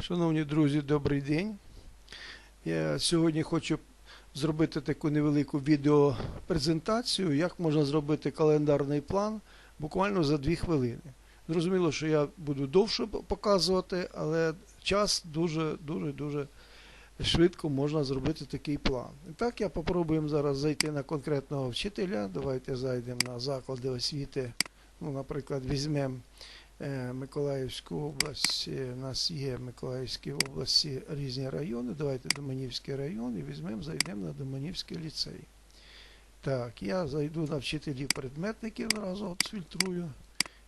Шановні друзі, добрий день. Я сьогодні хочу зробити таку невелику відеопрезентацію, як можна зробити календарний план буквально за 2 хвилини. Зрозуміло, що я буду довше показувати, але час дуже дуже дуже швидко можна зробити такий план. І так, я попробуємо зараз зайти на конкретного вчителя. Давайте зайдемо на заклади освіти. Ну, наприклад, візьмемо Миколаївську область. Е, У нас є в Миколаївській області різні райони. Давайте Доманівський район і візьмемо, зайдемо на Доманівський ліцей. Так, я зайду на вчителів предметників, одразу от фільтрую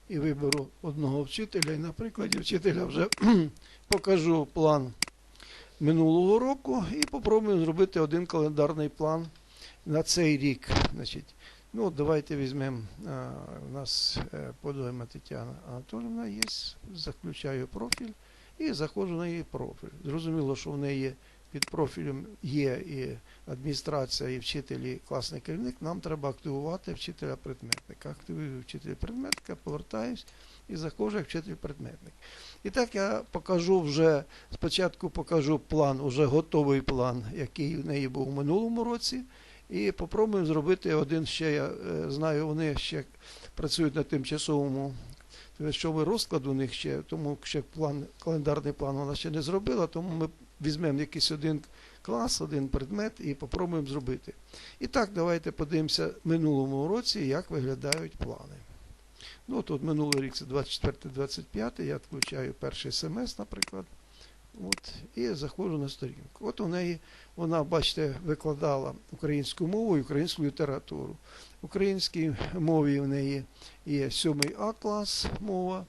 і виберу одного вчителя. І на прикладі вчителя вже покажу план минулого року і попробуємо зробити один календарний план на цей рік. Значить, ну, давайте візьмемо. У нас е, подойма Тетяна Анатолівна є. Заключаю профіль і заходжу на її профіль. Зрозуміло, що в неї під профілем є і адміністрація, і вчитель, і класний керівник. Нам треба активувати вчителя предметника. Активую вчителя предметника, повертаюсь і заходжу як вчитель предметник. І так я покажу вже, спочатку покажу план, уже готовий план, який в неї був у минулому році. І попробуємо зробити один ще. Я е, знаю, вони ще працюють на тимчасовому тимчасовий розклад у них ще, тому ще план, календарний план вона ще не зробила, тому ми візьмемо якийсь один клас, один предмет і попробуємо зробити. І так, давайте подивимося минулому році, як виглядають плани. Ну, тут минулий рік це 24-25, я включаю перший семестр, наприклад. От, і заходжу на сторінку. От у неї, вона, бачите, викладала українську мову і українську літературу. В українській мові в неї є 7 А клас мова,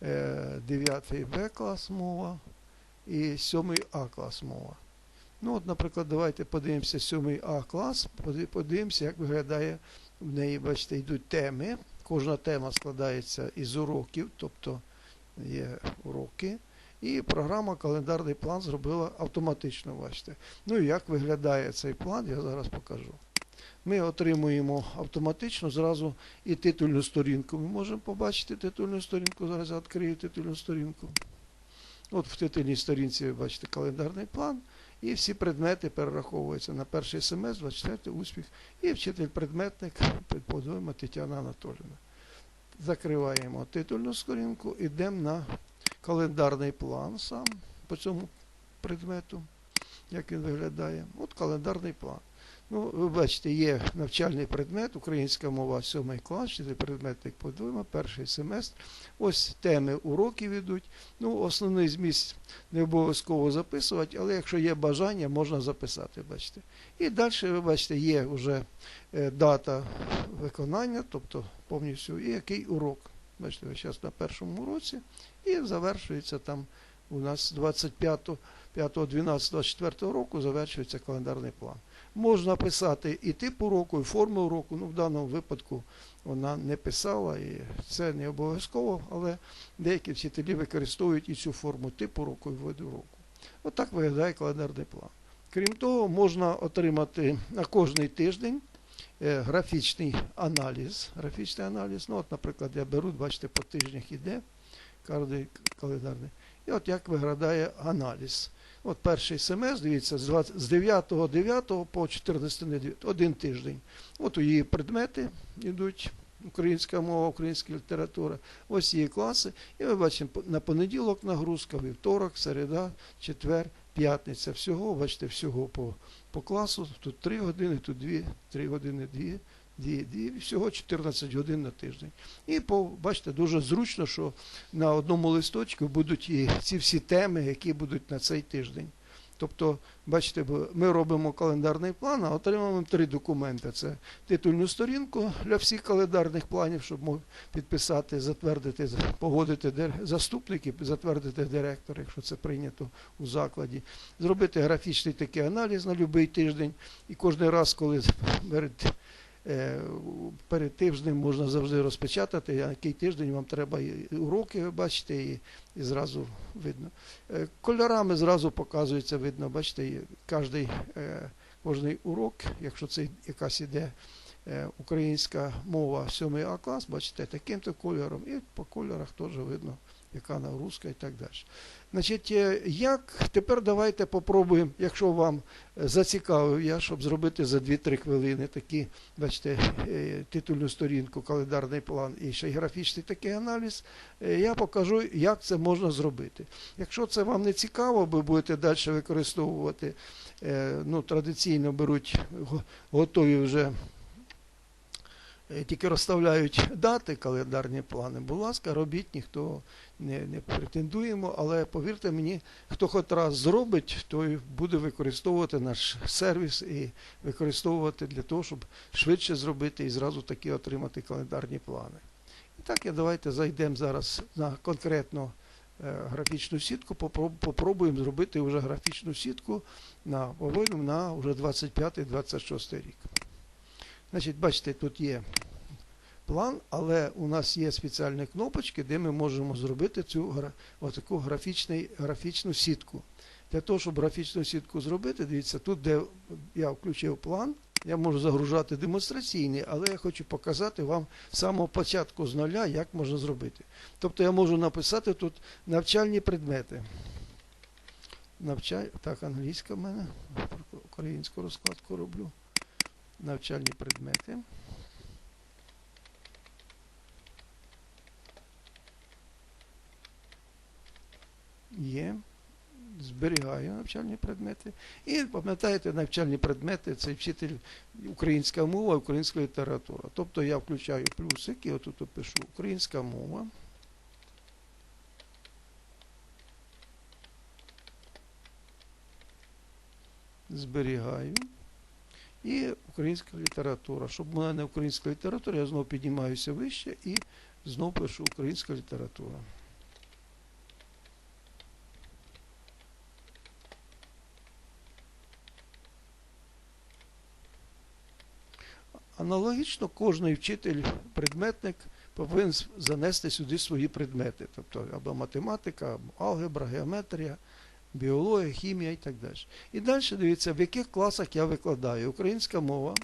9 Б клас мова і 7 А клас мова. Ну, от, наприклад, давайте подивимося 7 А клас, подивимося, як виглядає в неї, бачите, йдуть теми. Кожна тема складається із уроків, тобто є уроки. І програма календарний план зробила автоматично, бачите. Ну і як виглядає цей план, я зараз покажу. Ми отримуємо автоматично зразу і титульну сторінку. Ми можемо побачити титульну сторінку. Зараз я відкрию титульну сторінку. От в титульній сторінці ви бачите календарний план. І всі предмети перераховуються на перший семестр, 24 успіх. І вчитель-предметник подойма Тетяна Анатолівна. Закриваємо титульну сторінку, йдемо на календарний план сам по цьому предмету, як він виглядає. От календарний план. Ну, ви бачите, є навчальний предмет, українська мова, 7 клас, чи предметник подойма, перший семестр. Ось теми уроків ідуть. Ну, основний зміст не обов'язково записувати, але якщо є бажання, можна записати, бачите. І далі, ви бачите, є вже е, дата виконання, тобто повністю, і який урок. Бачите, ви зараз на першому уроці, і завершується там у нас 25 5, 12, 24 року завершується календарний план. Можна писати і тип уроку, і форму уроку. Ну, в даному випадку вона не писала, і це не обов'язково, але деякі вчителі використовують і цю форму типу уроку і виду уроку. Отак виглядає календарний план. Крім того, можна отримати на кожний тиждень е, графічний аналіз. Графічний аналіз. Ну, от, наприклад, я беру, бачите, по тижнях іде кожний календарний. І от як виглядає аналіз. От перший семестр, дивіться, з 20 з 9.9 по 14.9, один тиждень. От у її предмети йдуть. Українська мова, українська література. Ось її класи. І ми бачимо на понеділок нагрузка, вівторок, середа, четвер, п'ятниця. Всього, бачите, всього по, по класу. Тут 3 години, тут 2, 3 години 2, 2, 2, всього 14 годин на тиждень. І бачите, дуже зручно, що на одному листочку будуть і ці всі теми, які будуть на цей тиждень. Тобто, бачите, ми робимо календарний план, а отримуємо три документи. Це титульну сторінку для всіх календарних планів, щоб мог підписати, затвердити, погодити заступники, затвердити директор, якщо це прийнято у закладі. Зробити графічний такий аналіз на будь-який тиждень. І кожен раз, коли перед, перед тижнем можна завжди розпечатати, а який тиждень вам треба уроки, ви і, і зразу видно. Е, Кольорами зразу показується, видно, бачите, кожний, е, кожний урок, якщо це якась іде е, українська мова 7 А клас, бачите, таким-то кольором, і по кольорах теж видно яка нагрузка і так далі. Значить, е, як тепер давайте попробуємо, якщо вам е, зацікавив я, щоб зробити за 2-3 хвилини такі, бачите, е, титульну сторінку, календарний план і ще й графічний такий аналіз, я покажу, як це можна зробити. Якщо це вам не цікаво, ви будете далі використовувати, ну, традиційно беруть готові вже. Е, Тільки розставляють дати, календарні плани. Будь ласка, робіть, ніхто не, не претендуємо, але повірте мені, хто хоч раз зробить, той буде використовувати наш сервіс і використовувати для того, щоб швидше зробити і зразу таки отримати календарні плани. І так, давайте зайдемо зараз на конкретно е, графічну сітку, попробуємо зробити вже графічну сітку на повинну на вже 25-26 рік. Значить, бачите, тут є план, але у нас є спеціальні кнопочки, де ми можемо зробити цю отаку графічну сітку. Для того, щоб графічну сітку зробити, дивіться, тут, де я включив план, я можу загружати демонстраційний, але я хочу показати вам з самого початку з нуля, як можна зробити. Тобто я можу написати тут навчальні предмети. Навчай... Так, англійська в мене, українську розкладку роблю. Навчальні предмети. Є. Зберігаю навчальні предмети. І пам'ятаєте, навчальні предмети це вчитель українська мова, українська література. Тобто я включаю плюсик і отут пишу українська мова. Зберігаю. І українська література. Щоб у мене українська література, я знову піднімаюся вище і знову пишу українська література. Аналогічно кожний вчитель, предметник повинен занести сюди свої предмети, тобто або математика, або алгебра, геометрія, біологія, хімія і так далі. І далі дивіться, в яких класах я викладаю. Українська мова,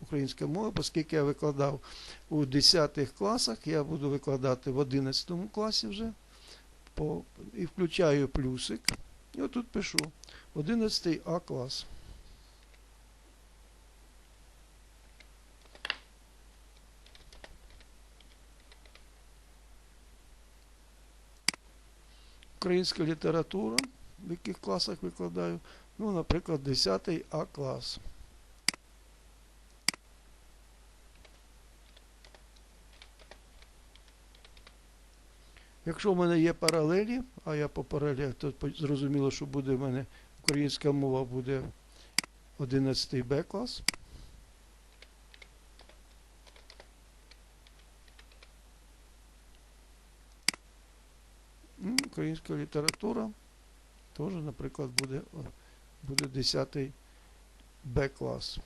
українська, мова, оскільки я викладав у 10 класах, я буду викладати в 11 класі вже. По, і включаю плюсик. І отут пишу 11 А клас. Українська література, в яких класах викладаю. Ну, наприклад, 10 А клас. Якщо в мене є паралелі, а я по паралелях, то зрозуміло, що буде в мене українська мова буде 11 Б клас. Українська література теж, наприклад, буде, буде 10 Б клас.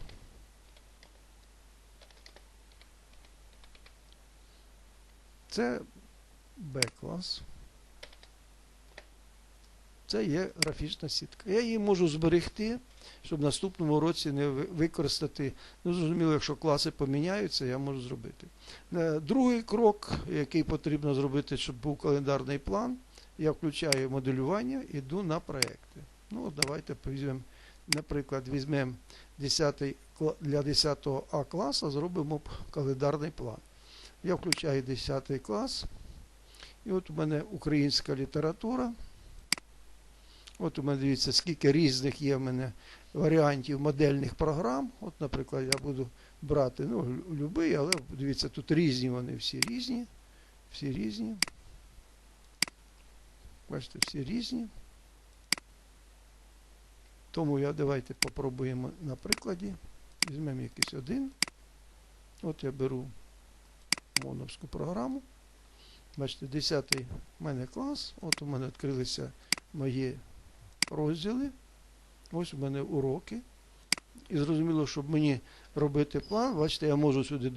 Це Б клас. Це є графічна сітка. Я її можу зберегти, щоб в наступному році не використати. Ну, зрозуміло, якщо класи поміняються, я можу зробити. Е, Другий крок, який потрібно зробити, щоб був календарний план, я включаю моделювання, іду на проекти. Ну, от давайте візьмемо, наприклад, візьмемо 10 для 10 А класу, зробимо календарний план. Я включаю 10 клас. І от у мене українська література. От у мене дивіться, скільки різних є в мене варіантів модельних програм. От, наприклад, я буду брати ну, лю- любий, але дивіться, тут різні вони всі різні. Всі різні. Бачите, всі різні. Тому я давайте попробуємо на прикладі. Візьмемо якийсь один. От я беру моновську програму. Бачите, 10 в мене клас. От у мене відкрилися мої розділи. Ось у мене уроки. І зрозуміло, щоб мені робити план, бачите, я можу сюди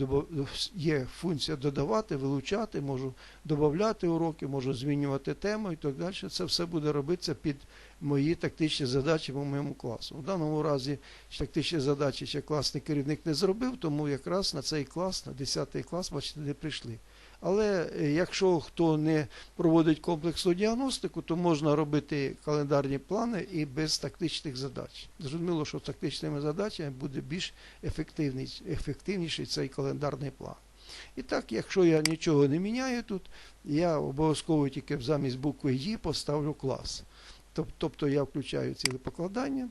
є функція додавати, вилучати, можу додати уроки, можу змінювати тему і так далі. Це все буде робитися під мої тактичні задачі по моєму класу. У даному разі тактичні задачі ще класний керівник не зробив, тому якраз на цей клас, на 10 клас, бачите, не прийшли. Але е, якщо хто не проводить комплексну діагностику, то можна робити календарні плани і без тактичних задач. Зрозуміло, що тактичними задачами буде більш ефективний, ефективніший цей календарний план. І так, якщо я нічого не міняю тут, я обов'язково тільки замість букви «Ї» поставлю клас. Тобто я включаю ціле покладання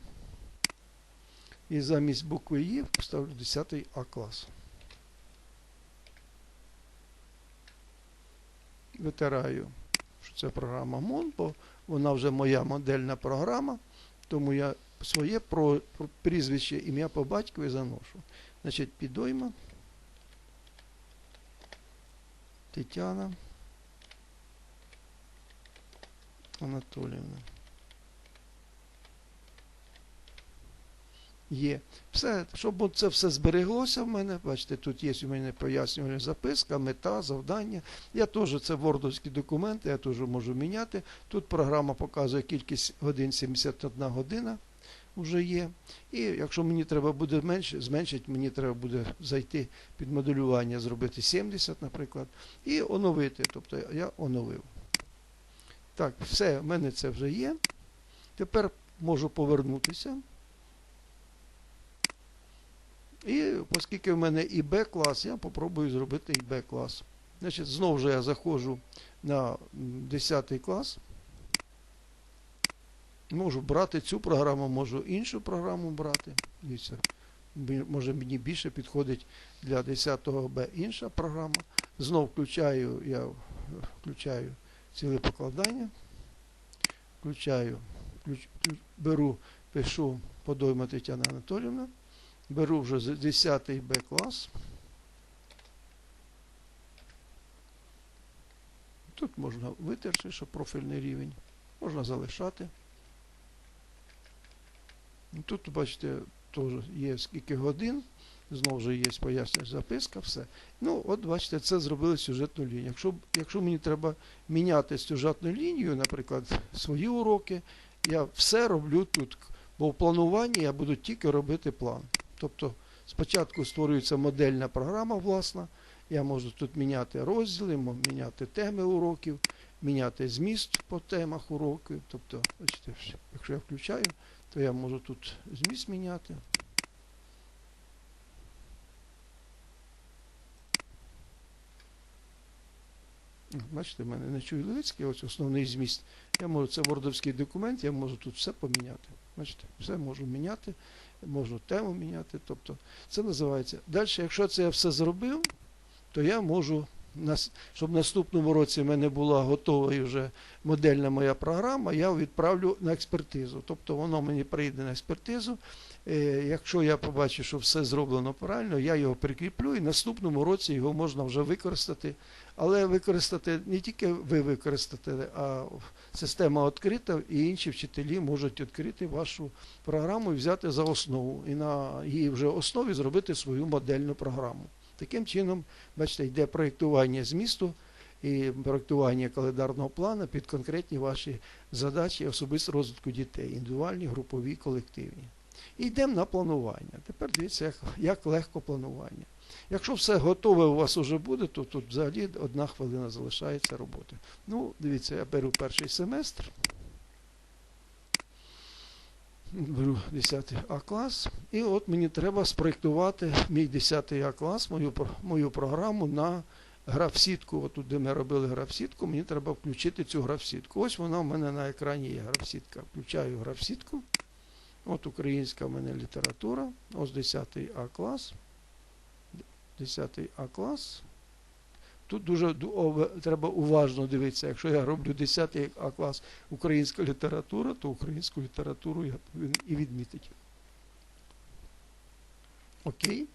і замість букви «Ї» поставлю 10 А клас. Витираю, що це програма МОН, бо вона вже моя модельна програма, тому я своє про, про прізвище, ім'я по батькові заношу. Значить, підойма. Тетяна Анатоліївна. Є. Все, щоб це все збереглося в мене, бачите, тут є у мене пояснювальна записка, мета, завдання. Я теж це вордовські документи, я теж можу міняти. Тут програма показує кількість годин 71 година вже є. І якщо мені треба буде менше, зменшити, мені треба буде зайти під моделювання, зробити 70, наприклад, і оновити. Тобто я оновив. Так, все, в мене це вже є. Тепер можу повернутися. І оскільки в мене і Б-клас, я попробую зробити і Б-клас. Значить, знову ж я заходжу на 10 клас. Можу брати цю програму, можу іншу програму брати. Дивіться, може мені більше підходить для 10-го Б інша програма. Знов включаю, я включаю ціле покладання. Включаю, ключ, ключ- беру, пишу подойма Тетяна Анатоліївна. Беру вже з- 10 Б клас. Тут можна витерти, що профільний рівень. Можна залишати. Тут, бачите, теж є скільки годин. Знову ж є пояснює записка, все. Ну, от бачите, це зробили сюжетну лінію. Якщо, якщо мені треба міняти сюжетну лінію, наприклад, свої уроки, я все роблю тут. Бо в плануванні я буду тільки робити план. Тобто спочатку створюється модельна програма власна. Я можу тут міняти розділи, міняти теми уроків, міняти зміст по темах уроків. Тобто, бачите, якщо я включаю, то я можу тут зміст міняти. Бачите, в мене не Чуйлицький, ось основний зміст. Я можу, це вордовський документ, я можу тут все поміняти. Бачите, все можу міняти, можу тему міняти. Тобто це називається. Далі, якщо це я все зробив, то я можу, щоб в наступному році в мене була готова вже модельна моя програма, я відправлю на експертизу. Тобто воно мені прийде на експертизу. Е, Якщо я побачу, що все зроблено правильно, я його прикріплю і наступному році його можна вже використати. Але використати не тільки ви використати, а система відкрита, і інші вчителі можуть відкрити вашу програму і взяти за основу. І на її вже основі зробити свою модельну програму. Таким чином, бачите, йде проєктування змісту і проєктування календарного плану під конкретні ваші задачі особисто розвитку дітей, індивідуальні, групові, колективні. І йдемо на планування. Тепер дивіться, як, як легко планування. Якщо все готове у вас вже буде, то тут взагалі одна хвилина залишається роботи. Ну, дивіться, я беру перший семестр. Беру 10 А клас. І от мені треба спроєктувати мій 10 А клас, мою, мою програму на графсітку. От тут, де ми робили графсітку, мені треба включити цю графсітку. Ось вона в мене на екрані є графсітка. Включаю графсітку. От українська в мене література. Ось 10 А клас. 10 А клас. Тут дуже треба уважно дивитися. Якщо я роблю 10 А клас українська література, то українську літературу я повинен і відмітити. Окей.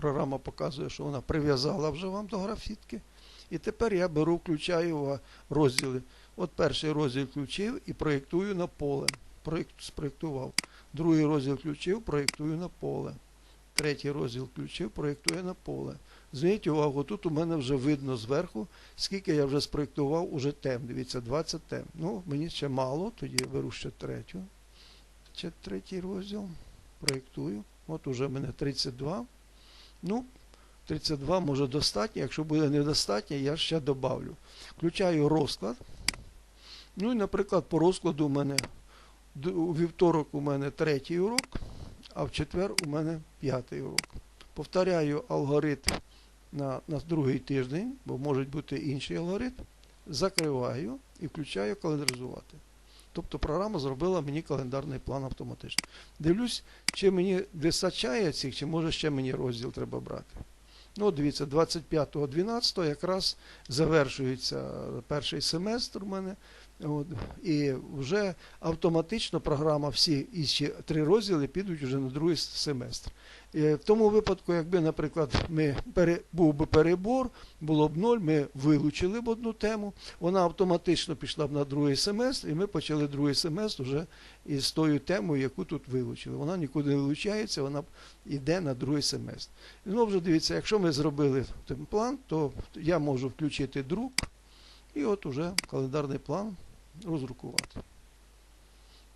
Програма показує, що вона прив'язала вже вам до графітки. І тепер я беру, включаю розділи. От перший розділ включив і проєктую на поле. Проєкт спроєктував. Другий розділ включив, проєктую на поле. Третій розділ включив, проєктує на поле. Зверніть увагу, тут у мене вже видно зверху, скільки я вже спроєктував уже тем. Дивіться, 20 тем. Ну, мені ще мало, тоді я беру ще третю. Ще третій розділ. Проєктую. От уже в мене 32. Ну, 32 може достатньо. Якщо буде недостатньо, я ще добавлю. Включаю розклад. Ну і, наприклад, по розкладу у мене у вівторок у мене третій урок, а в четвер у мене п'ятий урок. Повторяю алгоритм на, на другий тиждень, бо може бути інший алгоритм. Закриваю і включаю календаризувати. Тобто програма зробила мені календарний план автоматично. Дивлюсь, чи мені вистачає цих, чи може ще мені розділ треба брати. Ну, дивіться, 25-12 якраз завершується перший семестр у мене. От, і вже автоматично програма всі і ще три розділи підуть вже на другий семестр. Е, В тому випадку, якби, наприклад, ми пере, був би перебор, було б ноль, ми вилучили б одну тему, вона автоматично пішла б на другий семестр, і ми почали другий семестр вже із тою темою, яку тут вилучили. Вона нікуди не вилучається, вона йде на другий семестр. І знову ж дивіться, якщо ми зробили план, то я можу включити друк, і от уже календарний план роздрукувати.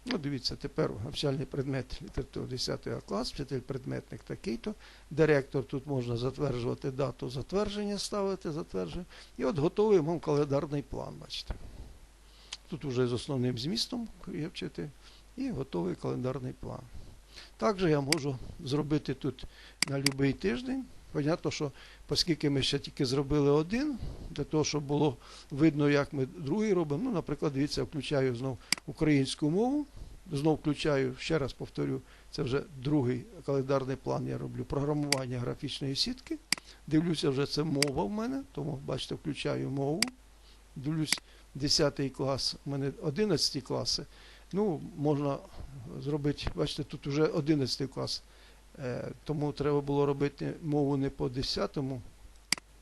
Ну, дивіться, тепер навчальний предмет літератури 10 клас, вчитель предметник такий-то. Директор тут можна затверджувати дату затвердження, ставити затвердження. І от готовий вам календарний план, бачите. Тут вже з основним змістом є вчити, і готовий календарний план. Також я можу зробити тут на будь-який тиждень. Понятно, що оскільки ми ще тільки зробили один, для того, щоб було видно, як ми другий робимо. Ну, наприклад, дивіться, включаю знов українську мову. Знов включаю, ще раз повторю, це вже другий календарний план я роблю. Програмування графічної сітки. Дивлюся, вже це мова в мене, тому бачите, включаю мову. Дивлюсь, 10 клас, у мене 11 класи. Ну, можна зробити, бачите, тут вже 11 клас. Е, тому треба було робити мову не по 10-му.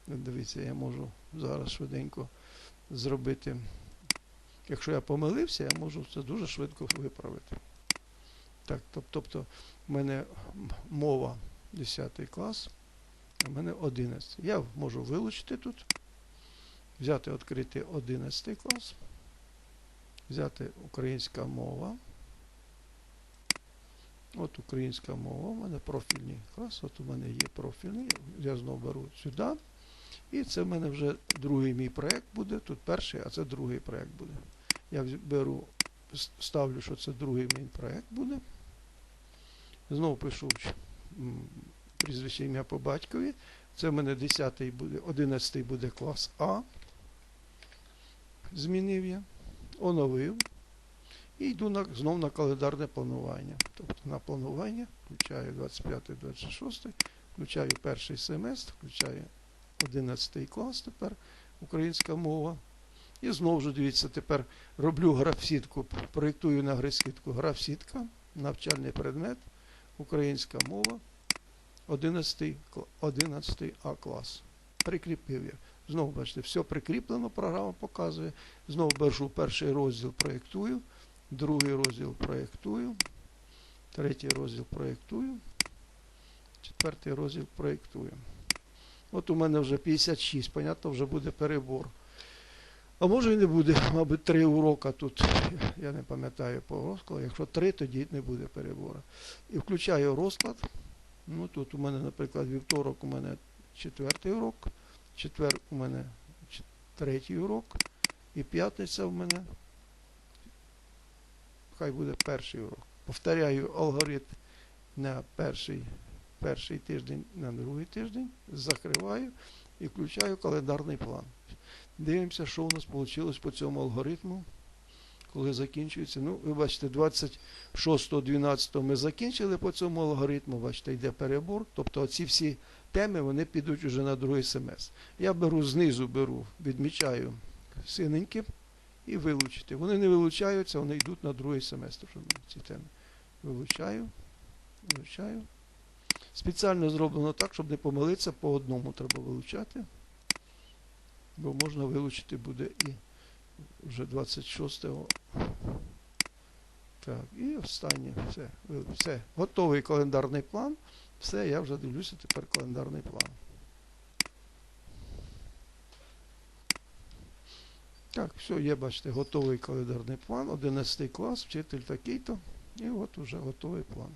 Дивіться, я можу зараз швиденько зробити. Якщо я помилився, я можу це дуже швидко виправити. Так, тобто, в мене мова 10 клас, а в мене 11. Я можу вилучити тут, взяти, відкрити 11 клас, взяти українська мова. От українська мова, у мене профільний клас, от у мене є профільний, я знову беру сюди. І це в мене вже другий мій проєкт буде. Тут перший, а це другий проєкт буде. Я беру, ставлю, що це другий мій проєкт буде. Знову пишу прізвище ім'я по батькові. Це в мене 10 буде, 11 буде клас А. Змінив я, оновив. І йду на, знов на календарне планування. Тобто на планування включаю 25-26, включаю перший семестр, включаю 11 клас тепер, українська мова. І знову ж дивіться, тепер роблю графсітку, проєктую на графсітку графсітка, навчальний предмет, українська мова, 11, 11 А клас. Прикріпив я. Знову бачите, все прикріплено, програма показує. Знову беру перший розділ проєктую, другий розділ проєктую, третій розділ проєктую, четвертий розділ проєктую. От у мене вже 56, понятно, вже буде перебор. А може і не буде, мабуть, три урока тут. Я не пам'ятаю по розкладу. Якщо три, тоді не буде перебору. І включаю розклад. Ну тут у мене, наприклад, вівторок у мене четвертий урок, четвер у мене третій урок, і п'ятниця в мене. Хай буде перший урок. Повторяю алгоритм на перший, перший тиждень, на другий тиждень, закриваю і включаю календарний план. Дивимося, що у нас вийшло по цьому алгоритму, коли закінчується. Ну, ви бачите, 26.12 ми закінчили по цьому алгоритму, бачите, йде перебор. Тобто оці всі теми вони підуть уже на другий семестр. Я беру знизу, беру, відмічаю синеньким і вилучити. Вони не вилучаються, вони йдуть на другий семестр. Ці теми. Вилучаю, вилучаю. Спеціально зроблено так, щоб не помилитися, по одному треба вилучати. Бо можна вилучити буде і вже 26-го. Так, і останнє. Все. Все. Готовий календарний план. Все, я вже дивлюся тепер календарний план. Так, все, є, бачите, готовий календарний план. 11 клас, вчитель такий-то. І от уже готовий план.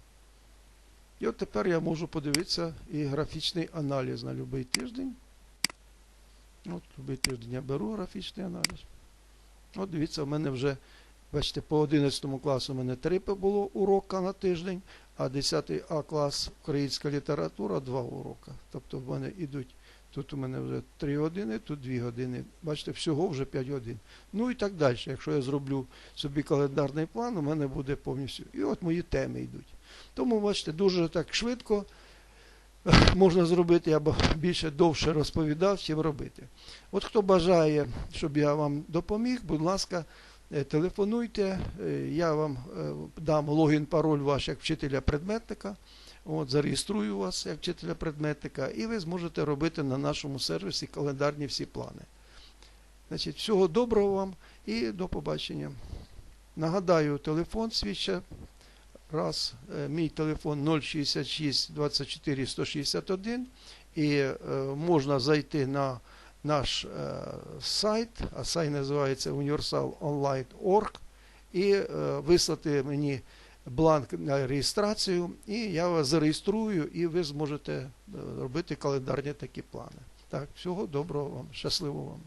І от тепер я можу подивитися і графічний аналіз на будь-який тиждень. От, будь-який тиждень я беру графічний аналіз. От дивіться, в мене вже, бачите, по 11 класу у мене 3 було урока на тиждень, а 10 А клас українська література 2 урока. Тобто в мене йдуть, тут у мене вже 3 години, тут 2 години. Бачите, всього вже 5 годин. Ну і так далі. Якщо я зроблю собі календарний план, у мене буде повністю. І от мої теми йдуть. Тому, бачите, дуже так швидко можна зробити, я б більше довше розповідав, чим робити. От хто бажає, щоб я вам допоміг, будь ласка, телефонуйте, е, я вам е, дам логін, пароль ваш як вчителя предметника. От, зареєструю вас як вчителя предметника, і ви зможете робити на нашому сервісі календарні всі плани. Значить, всього доброго вам і до побачення. Нагадаю, телефон свій раз. Е, Мій телефон 066 24 161 і е, можна зайти на наш е, сайт, а сайт називається universalonline.org і е, вислати мені бланк на реєстрацію, і я вас зареєструю, і ви зможете е, робити календарні такі плани. Так, всього доброго вам, щасливо вам.